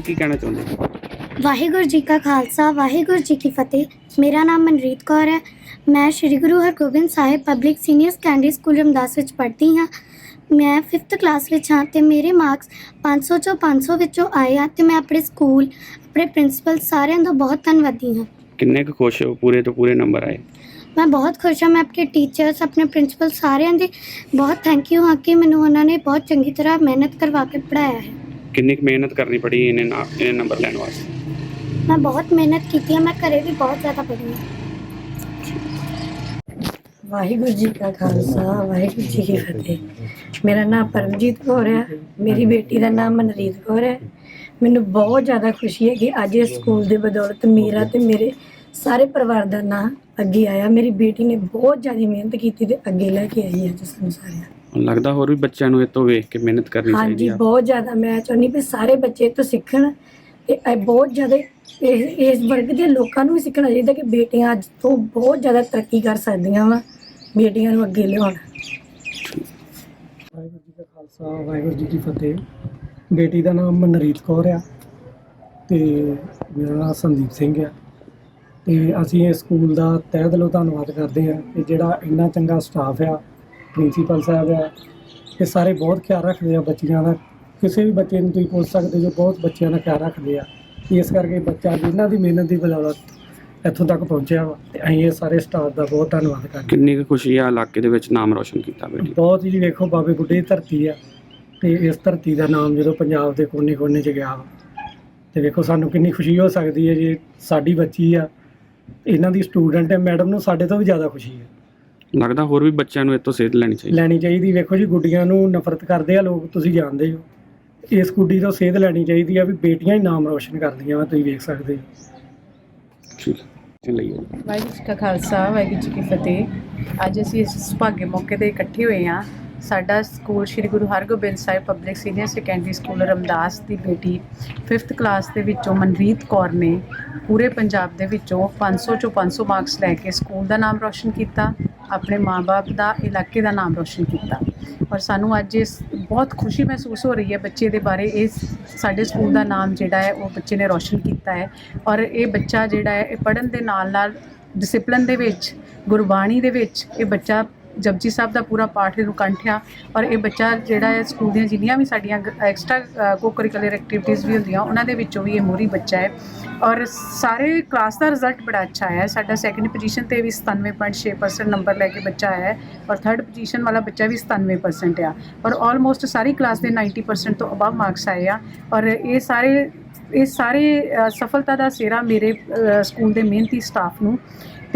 ਕੀ ਕਹਿਣਾ ਚਾਹੁੰਦੇ ਵਾਹਿਗੁਰੂ ਜੀ ਕਾ ਖਾਲਸਾ ਵਾਹਿਗੁਰੂ ਜੀ ਕੀ ਫਤਿਹ। ਮੇਰਾ ਨਾਮ ਮਨਰੀਤ ਕੌਰ ਹੈ। ਮੈਂ Sri Guru Hargobind Sahib public senior secondary school Ramdas ਵਿੱਚ ਪੜ੍ਹਦੀ ਹਾਂ। ਮੈਂ 5th ਕਲਾਸ ਵਿੱਚ ਹਾਂ ਤੇ ਮੇਰੇ ਮਾਰਕਸ 500 ਚੋਂ 500 ਵਿੱਚੋਂ ਆਏ ਆ ਤੇ ਮੈਂ ਆਪਣੇ ਸਕੂਲ ਆਪਣੇ ਪ੍ਰਿੰਸੀਪਲ ਸਾਰਿਆਂ ਦਾ ਬਹੁਤ ਧੰਨਵਾਦੀ ਹਾਂ। ਕਿੰਨੇ ਕੁ ਖੁਸ਼ ਹੋ? ਪੂਰੇ ਤੋਂ ਪੂਰੇ ਨੰਬਰ ਆਏ। ਮੈਂ ਬਹੁਤ ਖੁਸ਼ ਹਾਂ। ਮੈਂ ਆਪਣੇ ਟੀਚਰਸ ਆਪਣੇ ਪ੍ਰਿੰਸੀਪਲ ਸਾਰਿਆਂ ਦੇ ਬਹੁਤ ਥੈਂਕ ਯੂ ਹਾਂ ਕਿ ਮੈਨੂੰ ਉਹਨਾਂ ਨੇ ਬਹੁਤ ਚੰਗੀ ਤਰ੍ਹਾਂ ਮਿਹਨਤ ਕਰਵਾ ਕੇ ਪੜ੍ਹਾਇਆ ਹੈ। ਕਿੰਨੀ ਕੁ ਮਿਹਨਤ ਕਰਨੀ ਪੜੀ ਇਹਨੇ ਨਾ ਇਹ ਨੰਬਰ ਲੈਣ ਵਾਸਤੇ? ਮੈਂ ਬਹੁਤ ਮਿਹਨਤ ਕੀਤੀ ਹੈ ਮੈਂ ਘਰੇ ਵੀ ਬਹੁਤ ਜ਼ਿਆਦਾ ਪੜ੍ਹੀ ਹਾਂ ਵਾਹਿਗੁਰੂ ਜੀ ਕਾ ਖਾਲਸਾ ਵਾਹਿਗੁਰੂ ਜੀ ਕੀ ਫਤਿਹ। ਮੇਰਾ ਨਾਮ ਪਰਮਜੀਤ ਕੌਰ ਹੈ ਮੇਰੀ ਬੇਟੀ ਦਾ ਨਾਮ ਮਨਰੀਤ ਕੌਰ ਹੈ ਮੈਨੂੰ ਬਹੁਤ ਜ਼ਿਆਦਾ ਖੁਸ਼ੀ ਹੈ ਕਿ ਅੱਜ ਇਸ ਸਕੂਲ ਦੇ ਬਦੌਲਤ ਮੇਰਾ ਤੇ ਮੇਰੇ ਸਾਰੇ ਪਰਿਵਾਰ ਦਾ ਨਾਮ ਅੱਗੇ ਆਇਆ। ਮੇਰੀ ਬੇਟੀ ਨੇ ਬਹੁਤ ਜ਼ਿਆਦਾ ਮਿਹਨਤ ਕੀਤੀ ਤੇ ਅੱਗੇ ਲੈ ਕੇ ਆਈ ਅੱਜ ਸਾਨੂੰ ਸਾਰਿਆਂ ਨੂੰ। ਲੱਗਦਾ ਹੋਰ ਵੀ ਬੱਚਿਆਂ ਨੂੰ ਇਹ ਤੋਂ ਵੇਖ ਕੇ ਮਿਹਨਤ ਕਰਨੀ ਚਾਹੀਦੀ ਹਾਂਜੀ ਆ। ਬਹੁਤ ਜ਼ਿਆਦਾ। ਮੈਂ ਚਾਹੁੰਦੀ ਵੀ ਸਾਰੇ ਬੱਚੇ ਇਹ ਤੋਂ ਸਿੱਖਣ ਤੇ ਇਹ ਬਹੁਤ ਜ਼ਿਆਦਾ ਇਸ ਇਸ ਵਰਗ ਦੇ ਲੋਕਾਂ ਨੂੰ ਵੀ ਸਿੱਖਣਾ ਚਾਹੀਦਾ ਕਿ ਬੇਟੀਆਂ ਅੱਜ ਤੋਂ ਬਹੁਤ ਜ਼ਿਆਦਾ ਤਰੱਕੀ ਕਰ ਸਕਦੀਆਂ ਵਾ ਬੇਟੀਆਂ ਨੂੰ ਅੱਗੇ ਲਿਆਉਣ। ਵਾਹਿਗੁਰੂ ਜੀ ਕਾ ਖਾਲਸਾ ਵਾਹਿਗੁਰੂ ਜੀ ਕੀ ਫਤਿਹ। ਬੇਟੀ ਦਾ ਨਾਮ ਮਨਰੀਤ ਕੌਰ ਆ ਤੇ ਮੇਰਾ ਨਾਮ ਸੰਦੀਪ ਸਿੰਘ ਆ। ਤੇ ਅਸੀਂ ਇਸ ਸਕੂਲ ਦਾ ਤਹਿ ਦਿਲੋਂ ਧੰਨਵਾਦ ਕਰਦੇ ਆ ਕਿ ਜਿਹੜਾ ਇੰਨਾ ਚੰਗਾ ਸਟਾਫ ਆ ਪ੍ਰਿੰਸੀਪਲ ਸਾਹਿਬ ਆ ਇਹ ਸਾਰੇ ਬਹੁਤ ਖਿਆਲ ਰੱਖਦੇ ਆ ਬੱਚਿਆਂ ਦਾ। ਕਿਸੇ ਵੀ ਬੱਚੇ ਨੂੰ ਤੁਸੀਂ ਪੁੱਛ ਸਕਦੇ ਜੋ ਬਹੁਤ ਬੱਚਿਆਂ ਦਾ ਖਿਆਲ ਰੱਖਦੇ ਆ। ਇਸ ਕਰਕੇ ਬੱਚਾ ਜਿਨ੍ਹਾਂ ਦੀ ਮਿਹਨਤ ਦੀ ਬਦੌਲਤ ਇੱਥੋਂ ਤੱਕ ਪਹੁੰਚਿਆ ਵਾ ਤੇ ਅਸੀਂ ਇਹ ਸਾਰੇ ਸਟਾਫ ਦਾ ਬਹੁਤ ਧੰਨਵਾਦ ਕਰਦੇ ਹਾਂ। ਕਿੰਨੀ ਕੁ ਖੁਸ਼ੀ ਆ ਇਲਾਕੇ ਦੇ ਵਿੱਚ ਨਾਮ ਰੋਸ਼ਨ ਕੀਤਾ ਬੇਟੀ? ਬਹੁਤ ਹੀ ਵੇਖੋ ਬਾਬੇ ਬੁੱਢੇ ਦੀ ਧਰਤੀ ਆ ਤੇ ਇਸ ਧਰਤੀ ਦਾ ਨਾਮ ਜਦੋਂ ਪੰਜਾਬ ਦੇ ਕੋਨੇ-ਕੋਨੇ 'ਚ ਗਿਆ ਵਾ ਤੇ ਵੇਖੋ ਸਾਨੂੰ ਕਿੰਨੀ ਖੁਸ਼ੀ ਹੋ ਸਕਦੀ ਹੈ ਜੇ ਸਾਡੀ ਬੱਚੀ ਆ ਇਹਨਾਂ ਦੀ ਸਟੂਡੈਂਟ ਹੈ ਮੈਡਮ ਨੂੰ ਸਾਡੇ ਤੋਂ ਵੀ ਜ਼ਿਆਦਾ ਖੁਸ਼ੀ ਹੈ। ਲੱਗਦਾ ਹੋਰ ਵੀ ਬੱਚਿਆਂ ਨੂੰ ਇਹ ਤੋਂ ਸੇਧ ਲੈਣੀ ਚਾਹੀਦੀ। ਲੈਣੀ ਚਾਹੀਦੀ। ਵੇਖੋ ਜੀ ਗੁੱਡੀਆਂ ਨੂੰ ਨਫ਼ਰਤ ਕਰਦੇ ਆ ਲੋਕ ਤੁਸੀਂ ਜਾਣਦੇ ਹੋ। ਇਸ ਗੁੱਡੀ ਤੋਂ ਸੇਧ ਲੈਣੀ ਚਾਹੀਦੀ ਆ ਵੀ ਬੇਟੀਆਂ ਹੀ ਨਾਮ ਰੋਸ਼ਨ ਕਰਦੀਆਂ ਵਾ ਤੁਸੀਂ ਵੇਖ ਸਕਦੇ ਹੋ। ਠੀਕ ਹੈ। ਲਈਏ ਵਾਹਿਗੁਰੂ ਜੀ ਕਾ ਖਾਲਸਾ ਵਾਹਿਗੁਰੂ ਜੀ ਕੀ ਫਤਿਹ। ਅੱਜ ਅਸੀਂ ਇਸ ਸੁਭਾਗੇ ਮੌਕੇ ਤੇ ਇਕੱਠੇ ਹੋਏ ਹਾਂ। ਸਾਡਾ school Sri Guru Hargobind Sahib public senior secondary school Ramdas ਦੀ ਬੇਟੀ 5th ਕਲਾਸ ਦੇ ਵਿੱਚੋਂ ਮਨਰੀਤ ਕੌਰ ਨੇ ਪੂਰੇ ਪੰਜਾਬ ਦੇ ਵਿੱਚੋਂ 500 ਚੋਂ 500 ਮਾਰਕਸ ਲੈ ਕੇ ਸਕੂਲ ਦਾ ਨਾਮ ਰੌਸ਼ਨ ਕੀਤਾ, ਆਪਣੇ ਮਾਪੇ ਦਾ ਇਲਾਕੇ ਦਾ ਨਾਮ ਰੌਸ਼ਨ ਕੀਤਾ। ਔਰ ਸਾਨੂੰ ਅੱਜ ਇਸ ਬਹੁਤ ਖੁਸ਼ੀ ਮਹਿਸੂਸ ਹੋ ਰਹੀ ਹੈ ਬੱਚੇ ਦੇ ਬਾਰੇ, ਇਸ ਸਾਡੇ ਸਕੂਲ ਦਾ ਨਾਮ ਜਿਹੜਾ ਹੈ ਉਹ ਬੱਚੇ ਨੇ ਰੌਸ਼ਨ ਕੀਤਾ ਹੈ। ਔਰ ਇਹ ਬੱਚਾ ਜਿਹੜਾ ਹੈ, ਇਹ ਪੜ੍ਹਨ ਦੇ ਨਾਲ ਨਾਲ ਡਿਸਪਲਿਨ ਦੇ ਵਿੱਚ, ਗੁਰਬਾਣੀ ਦੇ ਵਿੱਚ ਇਹ ਬੱਚਾ ਜਪਜੀ ਸਾਹਿਬ ਦਾ ਪੂਰਾ ਪਾਠ ਇਹਨੂੰ ਕੰਠਿਆ ਔਰ ਇਹ ਬੱਚਾ ਜਿਹੜਾ ਹੈ ਸਕੂਲ ਦੀਆਂ ਜਿੰਨੀਆਂ ਵੀ ਸਾਡੀਆਂ ਐਕਸਟਰਾ ਕੋ ਐਕਟੀਵਿਟੀਜ਼ ਵੀ ਹੁੰਦੀਆਂ, ਉਹਨਾਂ ਦੇ ਵਿੱਚੋਂ ਵੀ ਇਹ ਮੋਰੀ ਬੱਚਾ ਹੈ। ਔਰ ਸਾਰੇ ਕਲਾਸ ਦਾ ਰਿਜ਼ਲਟ ਬੜਾ ਅੱਛਾ ਆਇਆ ਸਾਡਾ ਸੈਕੰਡ ਪੋਜੀਸ਼ਨ ਤੇ ਵੀ 97.6% ਨੰਬਰ ਲੈ ਕੇ ਬੱਚਾ ਆਇਆ ਔਰ ਥਰਡ ਪੋਜੀਸ਼ਨ ਵਾਲਾ ਬੱਚਾ ਵੀ 97% ਆ। ਔਰ ਆਲਮੋਸਟ ਸਾਰੀ ਕਲਾਸ ਦੇ 90% ਤੋਂ ਅਬਵ ਮਾਰਕਸ ਆਏ ਆ। ਔਰ ਇਹ ਸਾਰੇ ਇਹ ਸਾਰੇ ਸਫਲਤਾ ਦਾ ਸਿਹਰਾ ਮੇਰੇ ਸਕੂਲ ਦੇ ਮਿਹਨਤੀ ਸਟਾਫ ਨੂੰ।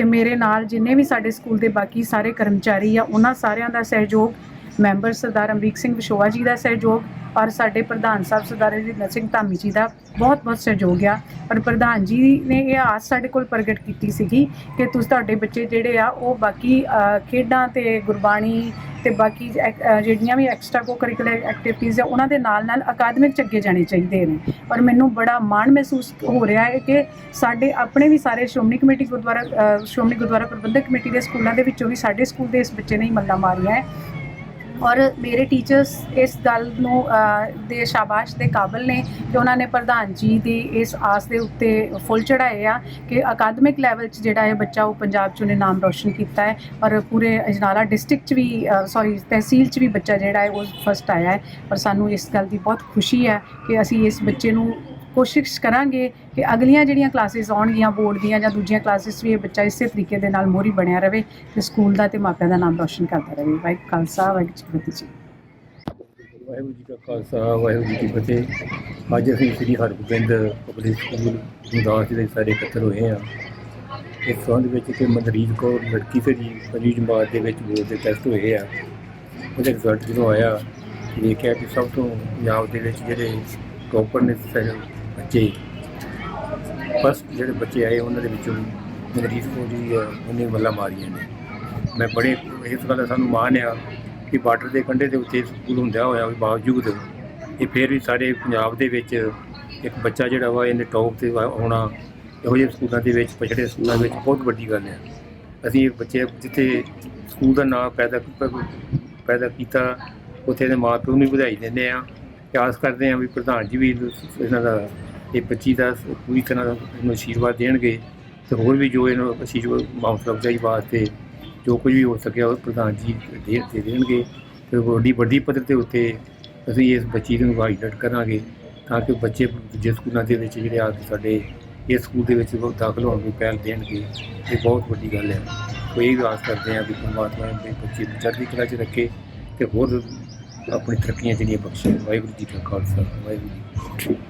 ਤੇ ਮੇਰੇ ਨਾਲ ਜਿੰਨੇ ਵੀ ਸਾਡੇ ਸਕੂਲ ਦੇ ਬਾਕੀ ਸਾਰੇ ਕਰਮਚਾਰੀ ਆ, ਉਹਨਾਂ ਸਾਰਿਆਂ ਦਾ ਸਹਿਯੋਗ ਮੈਂਬਰ ਸਰਦਾਰ ਅਮਰੀਕ ਸਿੰਘ ਵਿਸ਼ੋਆ ਜੀ ਦਾ ਸਹਿਯੋਗ ਔਰ ਸਾਡੇ ਪ੍ਰਧਾਨ ਸਾਹਿਬ ਸਰਦਾਰ ਰਜਿੰਦਰ ਸਿੰਘ ਧਾਮੀ ਜੀ ਦਾ ਬਹੁਤ ਬਹੁਤ ਸਹਿਯੋਗ ਆ। ਔਰ ਪ੍ਰਧਾਨ ਜੀ ਨੇ ਇਹ ਆਸ ਸਾਡੇ ਕੋਲ ਪ੍ਰਗਟ ਕੀਤੀ ਸੀਗੀ ਕਿ ਤੁਸੀਂ ਤੁਹਾਡੇ ਬੱਚੇ ਜਿਹੜੇ ਆ, ਉਹ ਬਾਕੀ ਖੇਡਾਂ ਤੇ ਗੁਰਬਾਣੀ ਤੇ ਬਾਕੀ ਐਕ- ਜਿਹੜੀਆਂ ਵੀ ਐਕਸਟਰਾ ਕੋ ਕਰਿਕੂਲਰ ਐਕਟੀਵਿਟੀਜ਼ ਆ, ਉਹਨਾਂ ਦੇ ਨਾਲ ਨਾਲ ਅਕਾਦਮਿਕ ਚ ਅੱਗੇ ਜਾਣੇ ਚਾਹੀਦੇ ਨੇ। ਔਰ ਮੈਨੂੰ ਬੜਾ ਮਾਣ ਮਹਿਸੂਸ ਹੋ ਰਿਹਾ ਹੈ ਕਿ ਸਾਡੇ ਆਪਣੇ ਵੀ ਸਾਰੇ ਸ਼੍ਰੋਮਣੀ ਕਮੇਟੀ ਗੁਰਦੁਆਰਾ ਸ਼੍ਰੋਮਣੀ ਗੁਰਦੁਆਰਾ ਪ੍ਰਬੰਧਕ ਕਮੇਟੀ ਦੇ ਸਕੂਲਾਂ ਦੇ ਵਿੱਚੋਂ ਵੀ ਸਾਡੇ ਸਕੂਲ ਦੇ ਇਸ ਬੱਚੇ ਨੇ ਹੀ ਮੱਲਾਂ ਮਾਰੀਆਂ ਹੈ। ਔਰ ਮੇਰੇ ਟੀਚਰਸ ਇਸ ਗੱਲ ਨੂੰ ਦੇ ਸ਼ਾਬਾਸ਼ ਦੇ ਕਾਬਿਲ ਨੇ ਕਿ ਉਹਨਾਂ ਨੇ ਪ੍ਰਧਾਨ ਜੀ ਦੀ ਇਸ ਆਸ ਦੇ ਉੱਤੇ ਫੁੱਲ ਚੜਾਏ ਆ ਕਿ ਅਕਾਦਮਿਕ ਲੈਵਲ 'ਚ ਜਿਹੜਾ ਇਹ ਬੱਚਾ ਉਹ ਪੰਜਾਬ 'ਚ ਉਹਨੇ ਨਾਮ ਰੋਸ਼ਨ ਕੀਤਾ ਹੈ ਔਰ ਪੂਰੇ ਅਜਨਾਲਾ ਡਿਸਟ੍ਰਿਕਟ 'ਚ ਵੀ ਸੌਰੀ ਤਹਿਸੀਲ 'ਚ ਵੀ ਬੱਚਾ ਜਿਹੜਾ ਹੈ ਉਹ ਫਸਟ ਆਇਆ ਹੈ ਔਰ ਸਾਨੂੰ ਇਸ ਗੱਲ ਦੀ ਬਹੁਤ ਖੁਸ਼ੀ ਹੈ ਕਿ ਅਸੀਂ ਇਸ ਬੱਚੇ ਨੂੰ ਕੋਸ਼ਿਸ਼ ਕਰਾਂਗੇ ਕਿ ਅਗਲੀਆਂ ਜਿਹੜੀਆਂ ਕਲਾਸਿਸ ਆਉਣਗੀਆਂ, ਬੋਰਡ ਦੀਆਂ ਜਾਂ ਦੂਜੀਆਂ ਕਲਾਸਿਸ ਵੀ ਇਹ ਬੱਚਾ ਇਸੇ ਤਰੀਕੇ ਦੇ ਨਾਲ ਮੋਹਰੀ ਬਣਿਆ ਰਹੇ ਤੇ ਸਕੂਲ ਦਾ ਤੇ ਮਾਪਿਆਂ ਦਾ ਨਾਮ ਰੋਸ਼ਨ ਕਰਦਾ ਰਹੇ ਵਾਹਿਗੁਰੂ ਖਾਲਸਾ, ਵਾਹਿਗੁਰੂ ਜੀ ਫਤਿਹ ਜੀ। ਵਾਹਿਗੁਰੂ ਜੀ ਕਾ ਖਾਲਸਾ, ਵਾਹਿਗੁਰੂ ਜੀ ਕੀ ਫਤਿਹ। ਅੱਜ ਅਸੀਂ ਸ੍ਰੀ ਹਰਗੋਬਿੰਦ ਪਬਲਿਕ ਸਕੂਲ ਗੁਰਦਾਸ ਦੇ ਸਾਰੇ ਇਕੱਤਰ ਹੋਏ ਹਾਂ। ਇਸ ਸੰਬੰਧ ਵਿੱਚ ਕਿ ਮਨਰੀਤ ਕੌਰ ਲੜਕੀ ਸੀ ਜੀ, ਪਹਿਲੀ ਜਮਾਤ ਦੇ ਵਿੱਚ ਬੋਰਡ ਦੇ ਟੈਸਟ ਹੋਏ ਆ। ਉਹਦੇ ਰਿਜ਼ਲਟ ਜਦੋਂ ਆਇਆ, ਦੇਖਿਆ ਕਿ ਸਭ ਤੋਂ ਪੰਜਾਬ ਦੇ ਵਿੱਚ ਜਿਹੜੇ ਟੌਪਰ ਨੇ ਬੱਚੇ ਫਸਟ ਜਿਹੜੇ ਬੱਚੇ ਆਏ ਉਹਨਾਂ ਦੇ ਵਿੱਚੋਂ ਮਨਰੀਤ ਕੌਰ ਜੀ ਆ, ਉਹਨੇ ਮੱਲਾ ਮਾਰੀਆਂ ਨੇ। ਮੈਂ ਬੜੇ ਇਸ ਗੱਲ ਦਾ ਸਾਨੂੰ ਮਾਣ ਆ ਕਿ ਬਾਰਡਰ ਦੇ ਕੰਢੇ ਦੇ ਉੱਤੇ ਸਕੂਲ ਹੁੰਦਿਆ ਹੋਇਆ ਵੀ ਬਾਵਜੂਦ ਇਹ ਫਿਰ ਵੀ ਸਾਰੇ ਪੰਜਾਬ ਦੇ ਵਿੱਚ ਇੱਕ ਬੱਚਾ ਜਿਹੜਾ ਵਾ ਇਹਨੇ ਟੌਪ ਤੇ ਆਉਣਾ ਇਹੋ ਜਿਹੇ ਸਕੂਲਾਂ ਦੇ ਵਿੱਚ ਪਛੜੇ ਸਕੂਲਾਂ ਵਿੱਚ ਬਹੁਤ ਵੱਡੀ ਗੱਲ ਹੈ ਅਸੀਂ ਇਹ ਬੱਚੇ ਜਿੱਥੇ ਸਕੂਲ ਦਾ ਨਾਮ ਪੈਦਾ ਪੈਦਾ ਕੀਤਾ ਉੱਥੇ ਦੇ ਮਾਪਿਆਂ ਨੂੰ ਵੀ ਵਧਾਈ ਦਿੰਦੇ ਆ। ਆਸ ਕਰਦੇ ਆ ਵੀ ਪ੍ਰਧਾਨ ਜੀ ਵੀ ਇਹਨਾਂ ਦਾ ਇਹ ਬੱਚੀ ਦਾ ਪੂਰੀ ਤਰ੍ਹਾਂ ਇਹਨੂੰ ਆਸ਼ੀਰਵਾਦ ਦੇਣਗੇ ਤੇ ਹੋਰ ਵੀ ਜੋ ਇਹਨੂੰ ਆਸ਼ੀਰਵਾਦ ਹੌਸਲਾ ਅਫਜ਼ਾਈ ਵਾਸਤੇ ਜੋ ਕੁਝ ਵੀ ਹੋ ਸਕਿਆ ਉਹ ਪ੍ਰਧਾਨ ਜੀ ਦੇ ਦੇ ਦੇਣਗੇ ਤੇ ਵੱਡੀ ਵੱਡੀ ਪੱਧਰ ਦੇ ਉੱਤੇ ਅਸੀਂ ਇਸ ਬੱਚੀ ਨੂੰ ਹਾਈਲਾਈਟ ਕਰਾਂਗੇ ਤਾਂ ਕਿ ਬੱਚੇ ਦੂਜੇ ਸਕੂਲਾਂ ਦੇ ਵਿੱਚ ਜਿਹੜੇ ਆ ਕੇ ਸਾਡੇ ਇਸ ਸਕੂਲ ਦੇ ਵਿੱਚ ਦਾਖਲ ਹੋਣ ਦੀ ਪਹਿਲ ਦੇਣਗੇ। ਇਹ ਬਹੁਤ ਵੱਡੀ ਗੱਲ ਹੈ। ਕੋਈ ਇਹ ਆਸ ਕਰਦੇ ਹਾਂ ਵੀ ਪਰਮਾਤਮਾ ਦੇ ਬੱਚੇ ਨੂੰ ਚੜ੍ਹਦੀ ਕਲਾ 'ਚ ਰੱਖੇ ਤੇ ਹੋਰ ਆਪਣੀ ਤਰੱਕੀਆਂ ਜਿਹੜੀਆਂ ਬਖਸ਼ੇ। ਵਾਹਿਗੁਰੂ ਜੀ ਕਾ ਖਾਲਸਾ, ਵਾਹਿਗੁਰੂ ਜੀ ਕੀ ਫਤਿਹ।